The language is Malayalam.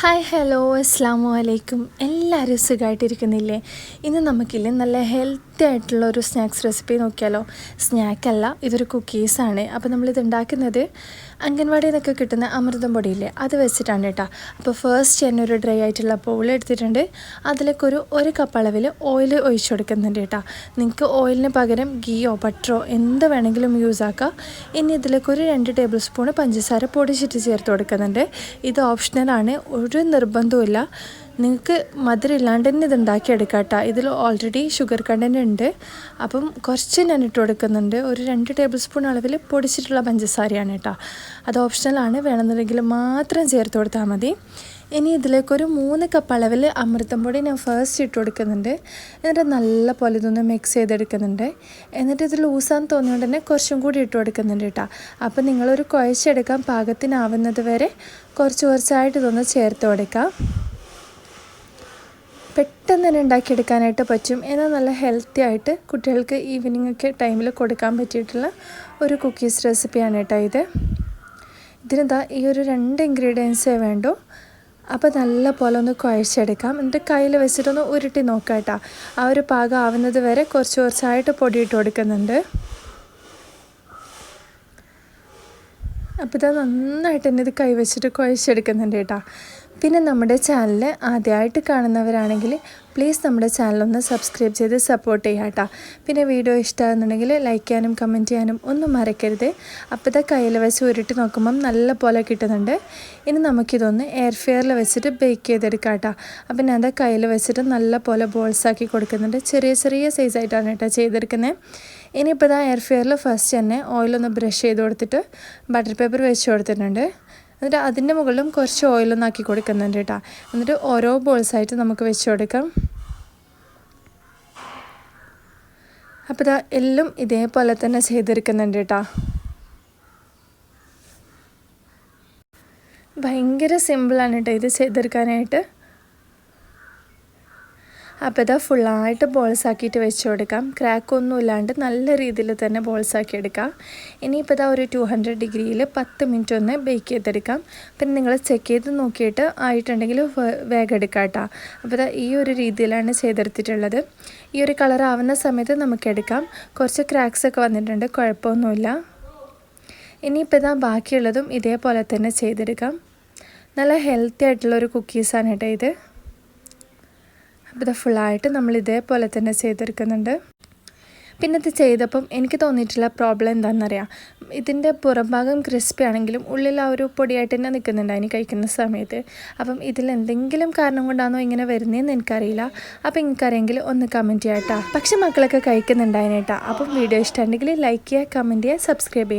ഹായ് ഹലോ അസ്സാം വലൈക്കും എല്ലാവരും സുഖമായിട്ടിരിക്കുന്നില്ലേ ഇന്ന് നമുക്കില്ലേ നല്ല ഹെൽത്തി ആയിട്ടുള്ള ഒരു സ്നാക്സ് റെസിപ്പി നോക്കിയാലോ? സ്നാക്കല്ല ഇതൊരു കുക്കീസാണ് അപ്പോൾ നമ്മളിത് ഉണ്ടാക്കുന്നത് അംഗൻവാടിയിൽ നിന്നൊക്കെ കിട്ടുന്ന അമൃതം പൊടിയില്ലേ? അത് വെച്ചിട്ടാണ് കേട്ടോ. അപ്പോൾ ഫസ്റ്റ് തന്നെ ഒരു ഡ്രൈ ആയിട്ടുള്ള ബൗൾ എടുത്തിട്ടുണ്ട്. അതിലേക്ക് ഒരു ഒരു കപ്പ് അളവിൽ ഓയിൽ ഒഴിച്ചു കൊടുക്കുന്നുണ്ട് കേട്ടോ. നിങ്ങൾക്ക് ഓയിലിന് പകരം ഗീയോ ബട്ടറോ എന്ത് വേണമെങ്കിലും യൂസ് ആക്കാം. ഇനി ഇതിലേക്ക് ഒരു രണ്ട് ടേബിൾ സ്പൂൺ പഞ്ചസാര പൊടിച്ചിട്ട് ചേർത്ത് കൊടുക്കുന്നുണ്ട്. ഇത് ഓപ്ഷണലാണ് ഒരു നിർബന്ധവുമില്ല. നിങ്ങൾക്ക് മധുരം ഇല്ലാണ്ട് തന്നെ ഇത് ഉണ്ടാക്കിയെടുക്കാം കേട്ടോ ഇതിൽ ഓൾറെഡി ഷുഗർ കണ്ടന്റ് ഉണ്ട്. അപ്പം കുറച്ച് ഞാൻ ഇട്ട് കൊടുക്കുന്നുണ്ട്. ഒരു രണ്ട് ടേബിൾ സ്പൂൺ അളവിൽ പൊടിച്ചിട്ടുള്ള പഞ്ചസാരയാണ് കേട്ടോ. അത് ഓപ്ഷണലാണ് വേണമെന്നുണ്ടെങ്കിൽ മാത്രം ചേർത്ത് കൊടുത്താൽ മതി. ഇനി ഇതിലേക്കൊരു മൂന്ന് കപ്പ് അളവിൽ അമൃതം പൊടി ഞാൻ ഫസ്റ്റ് ഇട്ട് കൊടുക്കുന്നുണ്ട്. എന്നിട്ട് നല്ല പോലെ ഇതൊന്ന് മിക്സ് ചെയ്തെടുക്കുന്നുണ്ട്. എന്നിട്ട് ഇത് ലൂസാന്ന് തോന്നിയോണ്ട് തന്നെ കുറച്ചും കൂടി ഇട്ട് കൊടുക്കുന്നുണ്ട് കേട്ടോ. അപ്പോൾ നിങ്ങളൊരു കുഴച്ചെടുക്കാൻ പാകത്തിനാവുന്നത് വരെ കുറച്ച് കുറച്ചായിട്ട് ഇതൊന്ന് ചേർത്ത് കൊടുക്കാം. പെട്ടെന്ന് തന്നെ ഉണ്ടാക്കിയെടുക്കാനായിട്ട് പറ്റും. എന്നാൽ നല്ല ഹെൽത്തി ആയിട്ട് കുട്ടികൾക്ക് ഈവനിങ് ഒക്കെ ടൈമിൽ കൊടുക്കാൻ പറ്റിയിട്ടുള്ള ഒരു കുക്കീസ് റെസിപ്പിയാണ് കേട്ടോ ഇത്. ഇതിനെന്താ ഈ ഒരു രണ്ട് ഇൻഗ്രീഡിയൻസേ വേണ്ടൂ. അപ്പോൾ നല്ല പോലെ ഒന്ന് കുഴച്ചെടുക്കാം. എന്നിട്ട് കയ്യിൽ വെച്ചിട്ടൊന്ന് ഉരുട്ടി നോക്കാം കേട്ടോ. ആ ഒരു പാകം ആവുന്നത് വരെ കുറച്ച് കുറച്ചായിട്ട് പൊടിയിട്ട് കൊടുക്കുന്നുണ്ട്. അപ്പോൾ ഇത് നന്നായിട്ട് തന്നെ ഇത് കൈവച്ചിട്ട് കുഴച്ചെടുക്കുന്നുണ്ട് കേട്ടോ. പിന്നെ നമ്മുടെ ചാനൽ ആദ്യമായിട്ട് കാണുന്നവരാണെങ്കിൽ പ്ലീസ് നമ്മുടെ ചാനലൊന്ന് സബ്സ്ക്രൈബ് ചെയ്ത് സപ്പോർട്ട് ചെയ്യാം കേട്ടോ. പിന്നെ വീഡിയോ ഇഷ്ടമാകുന്നുണ്ടെങ്കിൽ ലൈക്ക് ചെയ്യാനും കമന്റ് ചെയ്യാനും ഒന്നും മറക്കരുത്. അപ്പോഴത്തെ കയ്യിൽ വെച്ച് ഉരുട്ടി നോക്കുമ്പം നല്ല പോലെ കിട്ടുന്നുണ്ട്. ഇനി നമുക്കിതൊന്ന് എയർ ഫെയറിൽ വെച്ചിട്ട് ബേക്ക് ചെയ്തെടുക്കാം കേട്ടോ. അപ്പം ഞാൻ അത് കയ്യിൽ വെച്ചിട്ട് നല്ല പോലെ ബോൾസ് ആക്കി കൊടുക്കുന്നുണ്ട്. ചെറിയ ചെറിയ സൈസായിട്ടാണ് കേട്ടോ ചെയ്തെടുക്കുന്നത്. ഇനിയിപ്പോൾ ഇതാ എയർ ഫെയറിൽ ഫസ്റ്റ് തന്നെ ഓയിലൊന്ന് ബ്രഷ് ചെയ്ത് കൊടുത്തിട്ട് ബട്ടർ പേപ്പർ വെച്ച് കൊടുത്തിട്ടുണ്ട്. എന്നിട്ട് അതിന്റെ മുകളിലും കുറച്ച് ഓയിലൊന്നും ആക്കി കൊടുക്കുന്നുണ്ട് കേട്ടോ. എന്നിട്ട് ഓരോ ബോൾസായിട്ട് നമുക്ക് വെച്ച് കൊടുക്കാം. അപ്പോൾ ഇതാ എല്ലാം ഇതേപോലെ തന്നെ ചെയ്തെടുക്കുന്നുണ്ട് കേട്ടോ. ഭയങ്കര സിമ്പിളാണ് കേട്ടോ ഇത് ചെയ്തെടുക്കാനായിട്ട് അപ്പോൾ ഇതാ ഫുള്ളായിട്ട് ബോൾസ് ആക്കിയിട്ട് വെച്ച് കൊടുക്കാം. ക്രാക്കൊന്നും ഇല്ലാണ്ട് നല്ല രീതിയിൽ തന്നെ ബോൾസ് ആക്കി എടുക്കാം. ഇനിയിപ്പോൾ ഇതാ ഒരു ടു ഹൺഡ്രഡ് ഡിഗ്രിയിൽ പത്ത് മിനിറ്റ് ഒന്ന് ബേക്ക് ചെയ്തെടുക്കാം. പിന്നെ നിങ്ങൾ ചെക്ക് ചെയ്ത് നോക്കിയിട്ട് ആയിട്ടുണ്ടെങ്കിൽ വേഗം എടുക്കാം കേട്ടോ. അപ്പോൾ ഇതാ ഈ ഒരു രീതിയിലാണ് ചെയ്തെടുത്തിട്ടുള്ളത്. ഈ ഒരു കളർ ആവുന്ന സമയത്ത് നമുക്ക് എടുക്കാം. കുറച്ച് ക്രാക്സ് ഒക്കെ വന്നിട്ടുണ്ട് കുഴപ്പമൊന്നുമില്ല. ഇനിയിപ്പോൾ ഇതാ ബാക്കിയുള്ളതും ഇതേപോലെ തന്നെ ചെയ്തെടുക്കാം. നല്ല ഹെൽത്തി ആയിട്ടുള്ളൊരു കുക്കീസാണ് കേട്ടോ ഇത്. അപ്പോൾ ഇത് ഫുള്ളായിട്ട് നമ്മൾ ഇതേപോലെ തന്നെ ചെയ്തെടുക്കുന്നുണ്ട്. പിന്നെ ഇത് ചെയ്തപ്പം എനിക്ക് തോന്നിയിട്ടുള്ള പ്രോബ്ലം എന്താണെന്നറിയാം ഇതിന്റെ പുറംഭാഗം ക്രിസ്പി ആണെങ്കിലും ഉള്ളിൽ ആ ഒരു പൊടിയായിട്ട് തന്നെ നിൽക്കുന്നുണ്ട് അതിന് കഴിക്കുന്ന സമയത്ത്. അപ്പം ഇതിൽ എന്തെങ്കിലും കാരണം കൊണ്ടാണോ ഇങ്ങനെ വരുന്നതെന്ന് എനിക്കറിയില്ല. അപ്പം എനിക്കറിയെങ്കിൽ ഒന്ന് കമന്റ് ചെയ്യാം കേട്ടോ പക്ഷെ മക്കളൊക്കെ കഴിക്കുന്നുണ്ടായിന് കേട്ടോ. അപ്പം വീഡിയോ ഇഷ്ടമുണ്ടെങ്കിൽ ലൈക്ക് ചെയ്യുക കമന്റ് ചെയ്യുക സബ്സ്ക്രൈബ് ചെയ്യുക.